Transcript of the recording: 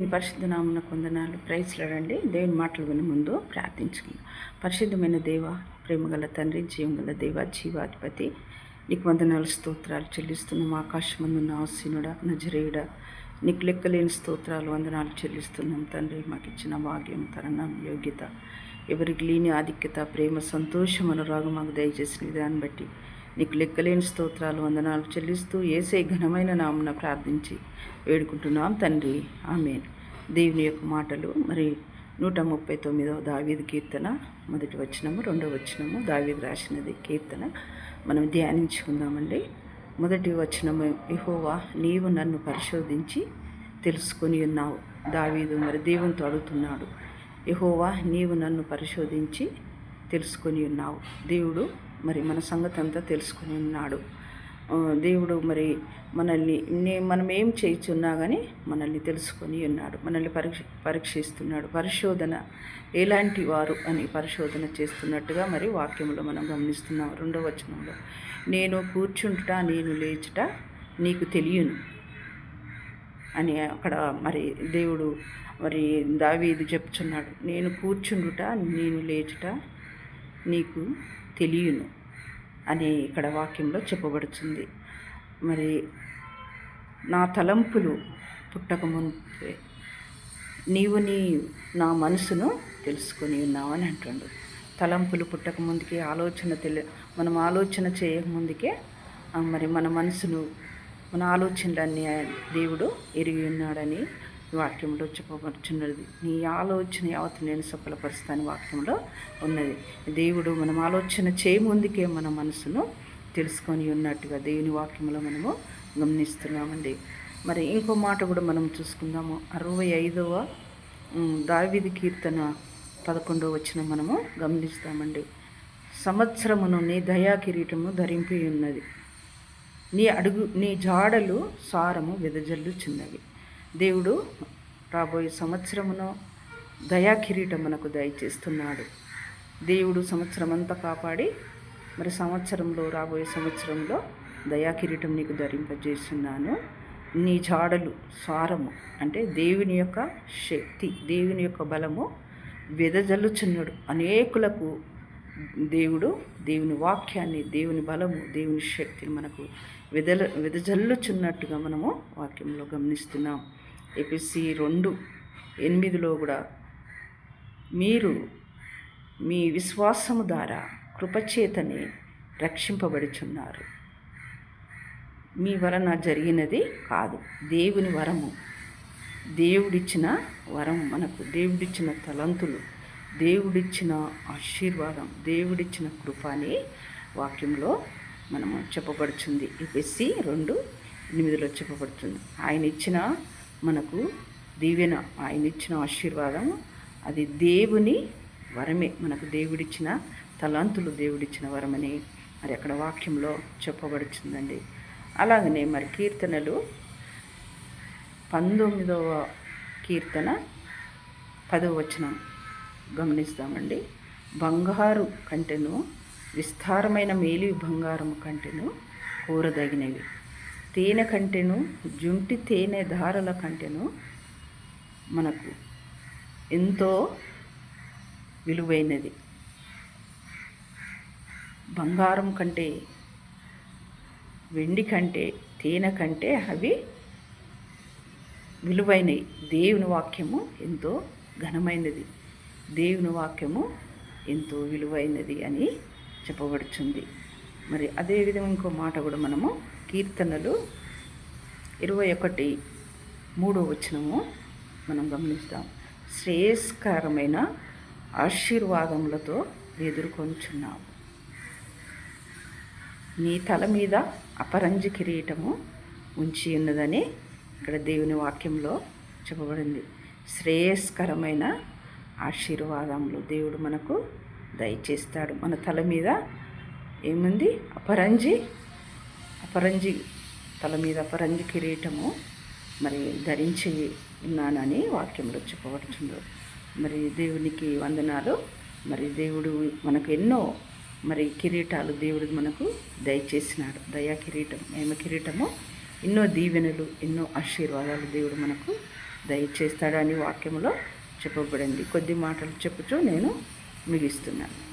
మీ పరిశుద్ధ నామున కొందనాలు. ప్రైజ్లాడండి దేవుని మాటలు విని ముందు ప్రార్థించుకుందాం. పరిశుద్ధమైన దేవ ప్రేమగల తండ్రి జీవంగల దేవ జీవాధిపతి నీకు వందనాలు స్తోత్రాలు చెల్లిస్తున్నాం ఆకాశమందున్న ఆసీనుడ నజరేయుడ నీకు లెక్కలేని స్తోత్రాలు వందనాలు చెల్లిస్తున్నాం తండ్రి. మాకు ఇచ్చిన భాగ్యం తరణం యోగ్యత ఎవరికి లేని ఆధిక్యత ప్రేమ సంతోషం అనురాగం మాకు దయచేసిన విధాన్ని బట్టి నీకు లెక్కలేని స్తోత్రాలు వందనాలు చెల్లిస్తూ ఏసే ఘనమైన నామున ప్రార్థించి వేడుకుంటున్నాం తండ్రి. ఆమె దేవుని యొక్క మాటలు మరి నూట ముప్పై తొమ్మిదవ దావీది కీర్తన మొదటి వచనము రెండవ వచనము దావీది రాసినది కీర్తన. మనం ధ్యానించుకుందామండి. మొదటి వచనము ఇహోవా నీవు నన్ను పరిశోధించి తెలుసుకొని ఉన్నావు. దావీదు మరి దేవునితో అడుగుతున్నాడు యహోవా నీవు నన్ను పరిశోధించి తెలుసుకొని ఉన్నావు. దేవుడు మరి మన సంగతి అంతా తెలుసుకుని ఉన్నాడు. దేవుడు మరి మనల్ని మనం ఏం చేయుచున్నా కానీ మనల్ని తెలుసుకొని ఉన్నాడు. మనల్ని పరీక్ష పరీక్షిస్తున్నాడు. పరిశోధన ఎలాంటి వారు అని పరిశోధన చేస్తున్నట్టుగా మరి వాక్యంలో మనం గమనిస్తున్నాం. రెండవ వచనంలో నేను కూర్చుంటుట నేను లేచుట నీకు తెలియను అని అక్కడ మరి దేవుడు మరి దావీదు చెప్తున్నాడు నేను కూర్చుండుట నేను లేచుట నీకు తెలియను అని ఇక్కడ వాక్యంలో చెప్పబడుతుంది. మరి నా తలంపులు పుట్టకముందే నీవు నీ నా మనసును తెలుసుకొని ఉన్నావని అంటుండు. తలంపులు పుట్టకముందుకే ఆలోచన తెలి మనం ఆలోచన చేయకముందుకే మరి మన మనసును మన ఆలోచనలన్నీ దేవుడు ఎరిగి ఉన్నాడని వాక్యంలో చెప్పబడుచున్నది నీ ఆలోచన యావత్ నేను సఫలపరుస్తాను వాక్యంలో ఉన్నది. దేవుడు మనం ఆలోచన చేయముందుకే మన మనసును తెలుసుకొని ఉన్నట్టుగా దేవుని వాక్యంలో మనము గమనిస్తున్నామండి. మరి ఇంకో మాట కూడా మనం చూసుకుందాము. అరవై ఐదవ దావిది కీర్తన పదకొండవ వచ్చిన మనము గమనిస్తామండి. సంవత్సరమును నీ దయా కిరీటము ధరింపి ఉన్నది నీ అడుగు నీ జాడలు సారము చిన్నవి దేవుడు రాబోయే సంవత్సరమును దయా కిరీటం మనకు దయచేస్తున్నాడు. దేవుడు సంవత్సరం అంతా కాపాడి మరి సంవత్సరంలో రాబోయే సంవత్సరంలో దయా కిరీటం నీకు ధరింపజేస్తున్నాను. నీ జాడలు సారము అంటే దేవుని యొక్క శక్తి దేవుని యొక్క బలము వెదజల్లుచున్నాడు. అనేకులకు దేవుడు దేవుని వాక్యాన్ని దేవుని బలము దేవుని శక్తిని మనకు వెదల వెదజల్లుచున్నట్టుగా మనము వాక్యంలో గమనిస్తున్నాం. ఎపిసి రెండు ఎనిమిదిలో కూడా మీరు మీ విశ్వాసము ద్వారా కృపచేతని రక్షింపబడుచున్నారు. మీ వలన జరిగినది కాదు. దేవుని వరము. దేవుడిచ్చిన వరం మనకు. దేవుడిచ్చిన తలంతులు. దేవుడిచ్చిన ఆశీర్వాదం. దేవుడిచ్చిన కృప అనే వాక్యంలో మనము చెప్పబడుతుంది ఎపిసి రెండు ఎనిమిదిలో చెప్పబడుతుంది. ఆయన ఇచ్చిన మనకు దీవెన ఆయన ఇచ్చిన ఆశీర్వాదం. అది దేవుని వరమే. మనకు దేవుడిచ్చిన తలాంతులు దేవుడిచ్చిన వరమని మరి అక్కడ వాక్యంలో చెప్పబడుచుందండి అలాగనే మరి కీర్తనలు పంతొమ్మిదవ కీర్తన పదవ వచనం గమనిస్తామండి. బంగారు కంటెను విస్తారమైన మేలి బంగారం కంటెను కూరదగినవి. తేనె కంటేను జుంటి తేనె ధారల కంటెను మనకు ఎంతో విలువైనది. బంగారం కంటే వెండి కంటే తేనె కంటే అవి విలువైనవి దేవుని వాక్యము ఎంతో ఘనమైనది. దేవుని వాక్యము ఎంతో విలువైనది అని చెప్పబడుచుంది. మరి అదేవిధంగా ఇంకో మాట కూడా మనము కీర్తనలు ఇరవై ఒకటి మూడో వచనము మనం గమనిస్తాం. శ్రేయస్కరమైన ఆశీర్వాదములతో ఎదుర్కొంచున్నావు. నీ తల మీద అపరంజి కిరీటము ఉంచి ఉన్నదని ఇక్కడ దేవుని వాక్యంలో చెప్పబడింది. శ్రేయస్కరమైన ఆశీర్వాదములు దేవుడు మనకు దయచేస్తాడు. మన తల మీద ఏముంది? అపరంజి అపరంజి తల మీద అపరంజి కిరీటము మరి ధరించి ఉన్నానని వాక్యంలో చెప్పబడుతుంది. మరి దేవునికి వందనాలు. మరి దేవుడు మనకు ఎన్నో మరి కిరీటాలు దేవుడు మనకు దయచేసినాడు. దయా కిరీటం ఏమ కిరీటము ఎన్నో దీవెనలు ఎన్నో ఆశీర్వాదాలు దేవుడు మనకు దయచేస్తాడని వాక్యంలో చెప్పబడింది. కొద్ది మాటలు చెప్పుచూ నేను మిగిస్తున్నాను.